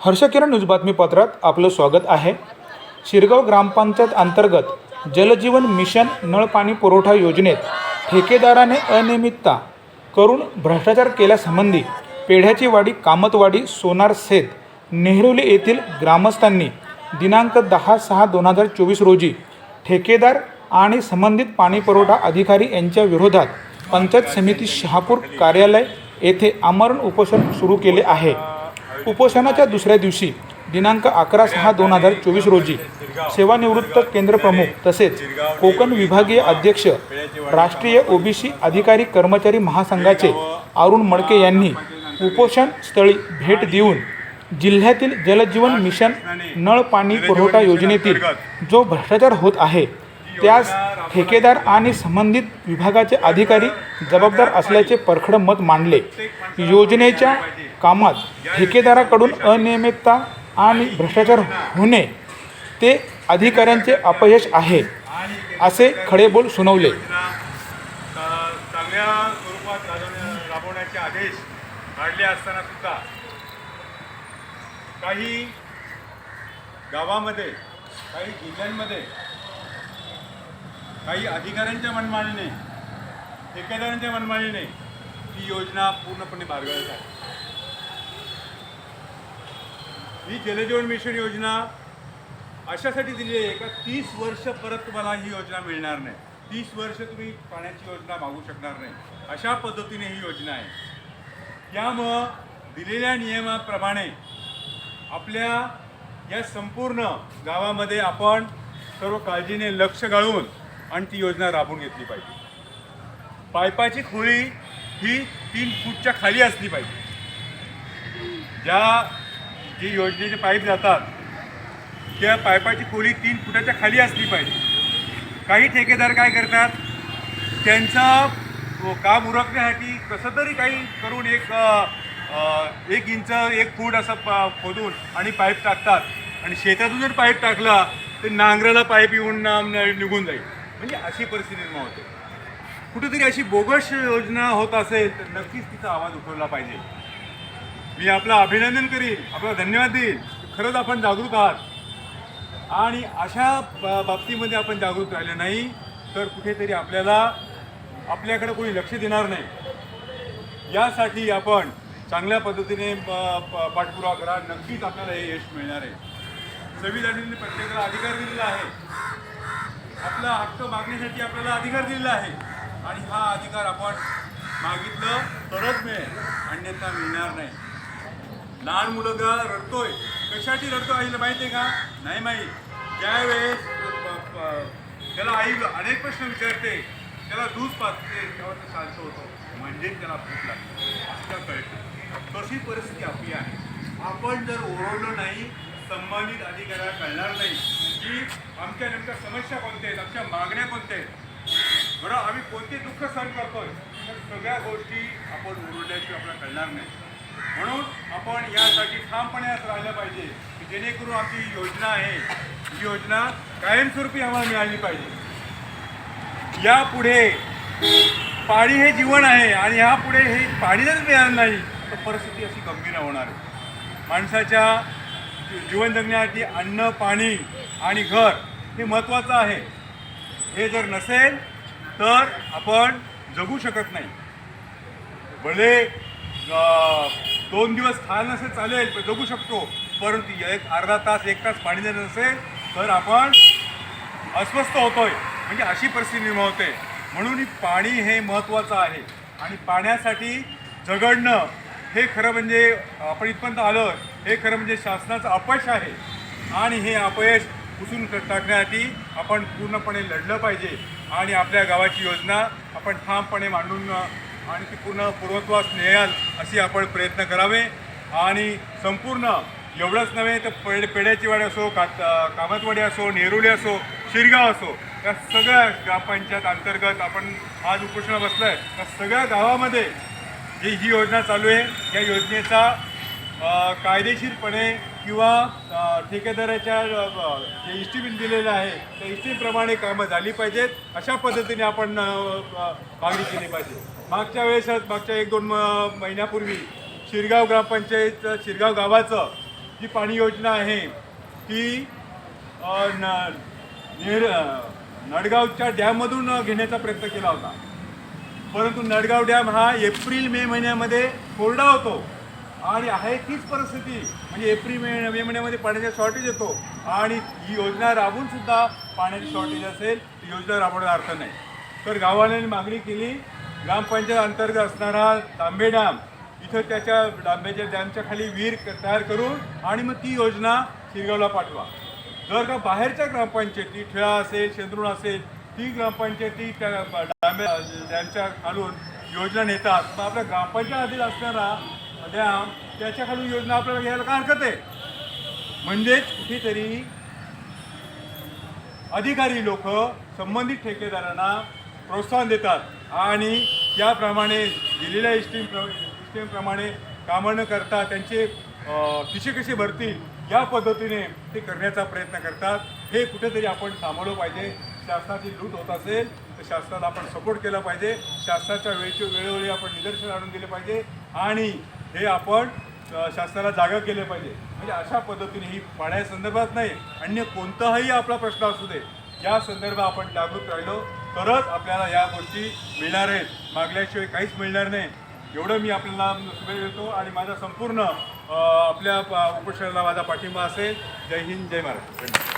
हर्षकिरण news बातमीपत्रात आपलं स्वागत आहे. शिरगाव ग्रामपंचायत अंतर्गत जलजीवन मिशन नळ पाणी पुरवठा योजनेत ठेकेदाराने अनियमितता करून भ्रष्टाचार केल्यासंबंधी पेढ्याची वाडी कामतवाडी सोनार सेत नेहरुली येथील ग्रामस्थांनी दिनांक दहा सहा दोन हजार चोवीस रोजी ठेकेदार आणि संबंधित पाणी पुरवठा अधिकारी यांच्या विरोधात पंचायत समिती शहापूर कार्यालय येथे आमरण उपोषण सुरू केले आहे. उपोषणाच्या दुसऱ्या दिवशी दिनांक अकरा सहा दोन हजार चोवीस रोजी सेवानिवृत्त केंद्र प्रमुख तसेच कोकण विभागीय अध्यक्ष राष्ट्रीय ओबीसी अधिकारी कर्मचारी महासंघाचे अरुण मडके यांनी उपोषण स्थळी भेट देऊन जिल्ह्यातील जलजीवन मिशन नळ पाणी पुरवठा योजनेतील जो भ्रष्टाचार होत आहे त्यास ठेकेदार आणि संबंधित विभागाचे अधिकारी जबाबदार असल्याचे परखड मत मांडले. योजनेच्या कामात ठेकेदाराकडून अनियमितता आणि भ्रष्टाचार होणे ते अधिकाऱ्यांचे अपयश आहे असे खडेबोल सुनावले. चांगल्या स्वरूपात राबवण्याचे आदेश काढले असताना सुद्धा काही गावामध्ये काही जिल्ह्यांमध्ये काही अधिकाऱ्यांच्या मनमानीने ठेकेदारांच्या मनमानीने ही योजना पूर्णपणे बारगळत आहे. ही जलजीवन मिशन योजना अशासाठी दिली आहे का तीस वर्ष परत तुम्हाला ही योजना मिळणार नाही. तीस वर्ष तुम्ही पाण्याची योजना मागू शकणार नाही. अशा पद्धतीने ही योजना आहे. यामुळं दिलेल्या नियमाप्रमाणे आपल्या या संपूर्ण गावामध्ये आपण सर्व काळजीने लक्ष घालून आणि ती योजना राबवून घेतली पाहिजे. पायपाची खोळी ही तीन फूटच्या खाली असली पाहिजे. ज्या जी योजनेचे पाईप जातात त्या पायपाची खोली तीन फुटाच्या खाली असली पाहिजे. काही ठेकेदार काय करतात त्यांचा काम उरकण्यासाठी कसं तरी काही करून एक एक इंच एक फूट असं प- खोदून आणि पाईप टाकतात. आणि शेतातून जर पाईप टाकला तर नांगराला पाईप येऊन निघून जाईल. म्हणजे अशी परिस्थिती निर्माण होते. कुठेतरी अशी बोगस योजना होत असेल तर नक्कीच तिचा आवाज उठवला पाहिजे. मी आपलं अभिनंदन करीन आपला धन्यवाद देईन. खरंच आपण जागरूक आहात. आणि अशा बाबतीमध्ये आपण जागरूक राहिलं नाही तर कुठेतरी आपल्याला आपल्याकडे कोणी लक्ष देणार नाही. यासाठी आपण चांगल्या पद्धतीने प- प- पाठपुरावा करा. नक्कीच आपल्याला हे यश मिळणार आहे. संविधानाने प्रत्येकाला अधिकार दिलेला आहे. आपला हक्क मागण्यासाठी आपल्याला अधिकार दिलेला आहे. आणि हा अधिकार आपण मागितलं तरच मिळेल. अन्यथा मिळणार नाही. लहान मुलगा रडतोय. कशासाठी रडतो आईला माहिती आहे का? नाही माहीत. ज्यावेळेस त्याला आई अनेक प्रश्न विचारते त्याला दूध पाचते तेव्हा तो शांत होतो. म्हणजे त्याला भूक लागते. असं कळतं. तशी परिस्थिती आपली आहे. आपण जर ओरडलं नाही संबंधित अधिकाऱ्याला कळणार नाही की आमच्या नेमक्या समस्या कोणत्या आहेत आमच्या मागण्या कोणत्या आहेत. बरं आम्ही कोणते दुःख सहन करतोय तर सगळ्या गोष्टी आपण ओरडल्याशिवाय आपल्याला कळणार नाही. म्हणून आपण यासाठी ठामपणे असं राहिलं पाहिजे की जेणेकरून आमची ही योजना आहे ही योजना कायमस्वरूपी आम्हाला मिळाली पाहिजे. यापुढे पाणी हे जीवन आहे आणि ह्यापुढे हे पाणी जर मिळालं नाही तर परिस्थिती अशी गंभीर होणार आहे. माणसाच्या जीवन जगण्यासाठी अन्न पाणी आणि घर हे महत्त्वाचं आहे. हे जर नसेल तर आपण जगू शकत नाही. भले दोन दिवस खायला नसेल चालेल जगू शकतो. परंतु एक अर्धा तास एक तास पाणी जर नसेल तर आपण अस्वस्थ होतोय. म्हणजे अशी परिस्थिती निर्माण होते. म्हणून पाणी हे महत्त्वाचं आहे. आणि पाण्यासाठी झगडणं हे खरं म्हणजे आपण इथपर्यंत आलं हे खरं म्हणजे शासनाचं अपयश आहे. आणि हे अपयश पुसून टाकण्यासाठी आपण पूर्णपणे लढलं पाहिजे. आणि आपल्या गावाची योजना आपण ठामपणे मांडून आणि ती पूर्ण पूर्वत्वास नेयाल अशी आपण प्रयत्न करावे. आणि संपूर्ण एवढंच नव्हे तर पेड पेड्याची वाडी असो का कामतवाडी असो नेरुली असो शिरगाव असो या सगळ्या ग्रामपंचायत अंतर्गत आपण आज उपोषण बसलो आहे त्या सगळ्या गावामध्ये जी ही योजना चालू आहे या योजनेचा कायदेशीरपणे किंवा ठेकेदाराच्या जे इस्टिमेट दिलेलं आहे त्या इस्टिमप्रमाणे कामं झाली पाहिजेत. अशा पद्धतीने आपण मागणी केली पाहिजे. मागच्या वेळेस मागच्या एक दोन म- महिन्यापूर्वी शिरगाव ग्रामपंचायत शिरगाव गावाचं जी पाणी योजना आहे ती न नेर नडगावच्या डॅममधून घेण्याचा प्रयत्न केला होता. परंतु नडगाव डॅम हा एप्रिल मे महिन्यामध्ये कोरडा होतो. आणि आहे तीच परिस्थिती. म्हणजे एप्रिल मे मे महिन्यामध्ये पाण्याचा शॉर्टेज येतो. आणि ही योजना राबून सुद्धा पाण्याची शॉर्टेज असेल ती योजना राबवण्याचा अर्थ नाही. तर गावाने मागणी केली ग्रामपंचायत अंतर्गत असणारा तांबे डॅम इथं त्याच्या डांब्याच्या डॅमच्या खाली विहीर तयार करून आणि मग ती योजना शिरगावला पाठवा. जर का बाहेरच्या ग्रामपंचायती ठेळा असेल शेंद्रुण असेल ती ग्रामपंचायती त्या डांब्या डॅमच्या खालून योजना नेतात. मग आपल्या ग्रामपंचायत आधीच असणारा त्या त्याच्याखाली योजना आपल्याला घ्यायला काय हरकत आहे? म्हणजेच कुठेतरी अधिकारी लोक संबंधित ठेकेदारांना प्रोत्साहन देतात आणि त्याप्रमाणे दिलेल्या इस्टीम इस्टीमप्रमाणे कामं न करता त्यांचे किसे कसे भरतील या पद्धतीने ते करण्याचा प्रयत्न करतात. हे कुठेतरी आपण थांबवलं पाहिजे. शासनाची लूट होत असेल तर शासनाला आपण सपोर्ट केला पाहिजे. शासनाच्या वेळच्या वेळोवेळी आपण निदर्शन आणून दिले पाहिजे. आणि हे आपण शासनाला जागा केले पाहिजे. म्हणजे अशा पद्धतीने ही पाण्यासंदर्भात नाही अन्य कोणताही आपला प्रश्न असू दे या संदर्भात आपण जागरूक राहिलो. तरच आपल्याला या गोष्टी मिळणार आहेत. मागल्याशिवाय काहीच मिळणार नाही. एवढं मी आपल्याला शुभेच्छा देतो आणि माझा संपूर्ण आपल्या उपोषणाला माझा पाठिंबा असेल. जय हिंद जय महाराष्ट्र. धन्यवाद.